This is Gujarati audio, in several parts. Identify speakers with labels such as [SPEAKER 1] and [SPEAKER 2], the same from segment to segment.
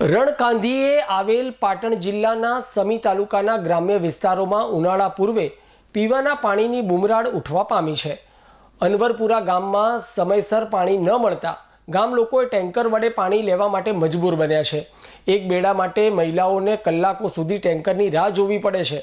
[SPEAKER 1] રણકાંધીએ આવેલ પાટણ જિલ્લાના સમી તાલુકાના ગ્રામ્ય વિસ્તારોમાં ઉનાળા પૂર્વે પીવાના પાણીની બુમરાળ ઉઠવા પામી છે. અનવરપુરા ગામમાં સમયસર પાણી ન મળતા ગામ લોકોએ ટેન્કર વડે પાણી લેવા માટે મજબૂર બન્યા છે. એક બેડા માટે મહિલાઓને કલાકો સુધી ટેન્કરની રાહ જોવી પડે છે.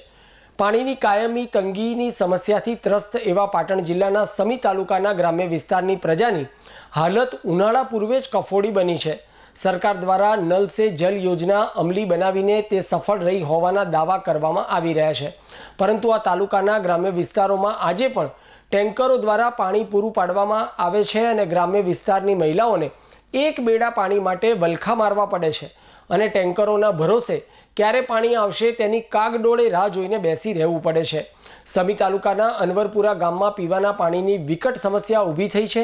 [SPEAKER 1] પાણીની કાયમી તંગીની સમસ્યાથી ત્રસ્ત એવા પાટણ જિલ્લાના સમી તાલુકાના ગ્રામ્ય વિસ્તારની પ્રજાની હાલત ઉનાળા પૂર્વે જ કફોડી બની છે. સરકાર દ્વારા નલ સે જલ યોજના અમલી બનાવીને તે સફળ રહી હોવાના દાવા કરવામાં આવી રહ્યા છે. પરંતુ આ તાલુકાના ગ્રામ્ય વિસ્તારોમાં આજે પણ ટેન્કરો દ્વારા પાણી પૂરું પાડવામાં આવે છે અને ગ્રામ્ય વિસ્તારની મહિલાઓને એક બેડા પાણી માટે વલખા મારવા પડે છે અને ટેન્કરોના ભરોસે ક્યારે પાણી આવશે તેની કાગડોળે રાહ જોઈને બેસી રહેવું પડે છે. સમી તાલુકાના અનવરપુરા ગામમાં પીવાના પાણીની વિકટ સમસ્યા ઊભી થઈ છે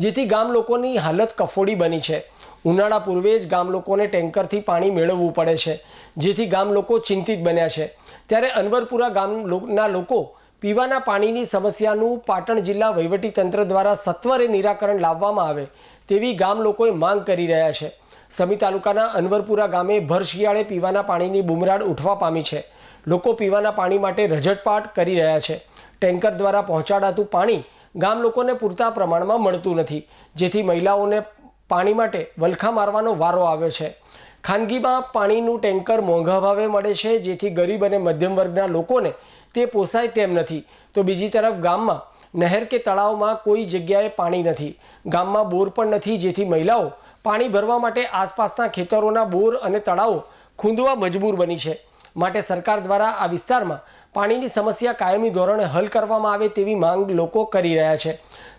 [SPEAKER 1] જેથી ગામ લોકોની હાલત કફોડી બની છે. ઉનાળા પૂર્વે જ ગામ લોકોને ટેન્કરથી પાણી મેળવવું પડે છે, જેથી ગામ લોકો ચિંતિત બન્યા છે. ત્યારે અનવરપુરા ગામના લોકો પીવાના પાણીની સમસ્યાનું પાટણ જિલ્લા વહીવટીતંત્ર દ્વારા સત્વરે નિરાકરણ લાવવામાં આવે તેવી ગામ લોકોએ માંગ કરી રહ્યા છે. સમી તાલુકાના અનવરપુરા ગામે ભર શિયાળે પીવાના પાણીની બુમરાડ ઉઠવા પામી છે. લોકો પીવાના પાણી માટે રજટપાટ કરી રહ્યા છે. ટેન્કર દ્વારા પહોંચાડાતું પાણી ગામ લોકોને પૂરતા પ્રમાણમાં મળતું નથી. જેથી મહિલાઓને પાણી માટે વલખા મારવાનો વારો આવ્યો છે. ખાનગીમાં પાણીનું ટેન્કર મોંઘા ભાવે મળે છે, જેથી ગરીબ અને મધ્યમ વર્ગના લોકોને તે પોસાય તેમ નથી. તો બીજી તરફ ગામમાં નહેર કે તળાવમાં કોઈ જગ્યાએ પાણી નથી. ગામમાં બોર પણ નથી, જેથી મહિલાઓ પાણી ભરવા માટે આસપાસના ખેતરોના બોર અને તળાવો ખૂંદવા મજબૂર બની છે. માટે સરકાર દ્વારા આ વિસ્તારમાં પાણીની સમસ્યા કાયમી ધોરણે હલ કરવામાં આવે તેવી માંગ લોકો કરી રહ્યા છે.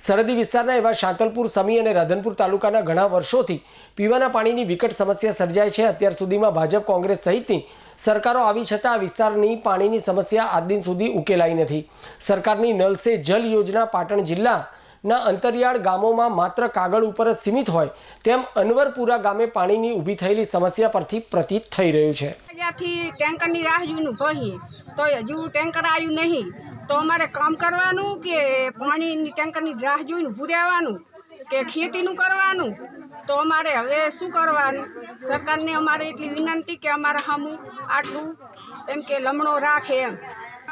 [SPEAKER 1] સરહદી વિસ્તારના એવા શાંતલપુર, સમી અને રાધનપુર તાલુકાના ઘણા વર્ષોથી પીવાના પાણીની વિકટ સમસ્યા સર્જાય છે. અત્યાર સુધીમાં ભાજપ, કોંગ્રેસ સહિતની સરકારો આવી છતાં આ વિસ્તારની પાણીની સમસ્યા આજ દિન સુધી ઉકેલાઈ નથી. સરકારની નલ સે જલ યોજના પાટણ જિલ્લાના અંતરિયાળ ગામોમાં માત્ર કાગળ ઉપર જ સીમિત હોય તેમ અનવરપુરા ગામે પાણીની ઊભી થયેલી સમસ્યા પરથી પ્રતીત થઈ રહ્યું છે.
[SPEAKER 2] ટેન્કરની રાહ જોઈને ભહીએ તો હજુ ટેન્કર આવ્યું નહીં. તો અમારે કામ કરવાનું કે પાણીની ટેન્કરની રાહ જોઈને ઊભું રહેવાનું કે ખેતીનું કરવાનું? તો અમારે હવે શું કરવાનું? સરકારને અમારે એટલી વિનંતી કે અમારે હમું આટલું એમ કે લમણો રાખે એમ.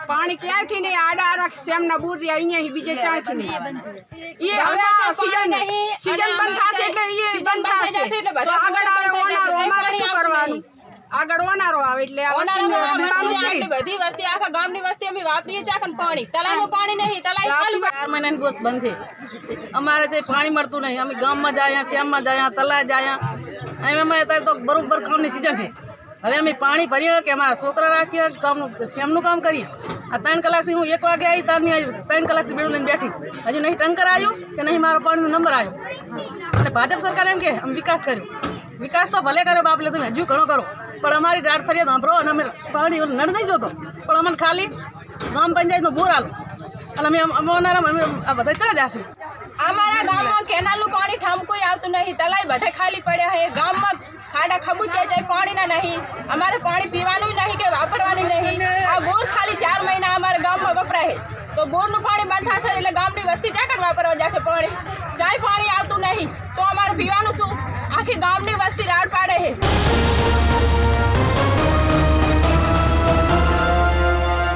[SPEAKER 2] પાણી ક્યાંથી નહીં આડા આડા સેમના બુરિયા અહીંયા બીજે ક્યાંથી નહીં. એ હવે સીઝન સીઝન બંધ થશે એટલે એ બંધ થશે. તો આગળ આવે અમારે શું કરવાનું? આગળ ઓનારો આવે એટલે
[SPEAKER 3] બધી વસ્તી આખા ગામની વસ્તી અમે વાપરીએ છીએ આખા પાણી. તળાવનું પાણી નહીં તળાવ ખાલી
[SPEAKER 4] ચાર મહિનાની ગોસ્ત બંધ અમારે જે પાણી મળતું નહીં અમે ગામમાં જાય શ્યામમાં જાય તલા જાય એમ અમે અત્યારે તો બરોબર કામની સિઝન છે. હવે અમે પાણી ભરીએ કે અમારા છોકરા રાખીએ કામનું શ્યામનું કામ કરીએ. આ ત્રણ કલાકથી હું એક વાગે આવી તારની આવી ત્રણ કલાકથી બેડું લઈને બેઠી. હજુ નહીં ટંકર આવ્યું કે નહીં મારો પાણીનો નંબર આવ્યો. અને ભાજપ સરકાર એમ કે અમે વિકાસ કર્યો. વિકાસ તો ભલે કર્યો બાપ લે તમે હજુ ઘણો કરો પણ અમારી રાત ફરિયાદ સાંભળો અને અમે પાણી નળ નહીં જોતો. પણ અમને ખાલી ગામ પંચાયતનો બોર આલો. અને અમે અમારા અમે આ બધા ચલા જશે.
[SPEAKER 3] અમારા ગામમાં કેનાલનું પાણી ઠામકું આવતું નહીં. તલાઈ બધે ખાલી પડ્યા છે. ગામમાં ખાડા ખબૂચે જાય પાણીના નહીં. અમારે પાણી પીવાનું નહીં કે વાપરવાનું નહીં. આ બોર ખાલી ચાર મહિના અમારા ગામમાં વપરાય તો બોરનું પાણી બંધ થશે એટલે ગામની વસ્તી ચાકર વાપરવા જશે પાણી? ચાય પાણી આવતું નહીં. તો અમારે પીવાનું શું? આખી ગામની વસ્તી રાડ પાડે છે.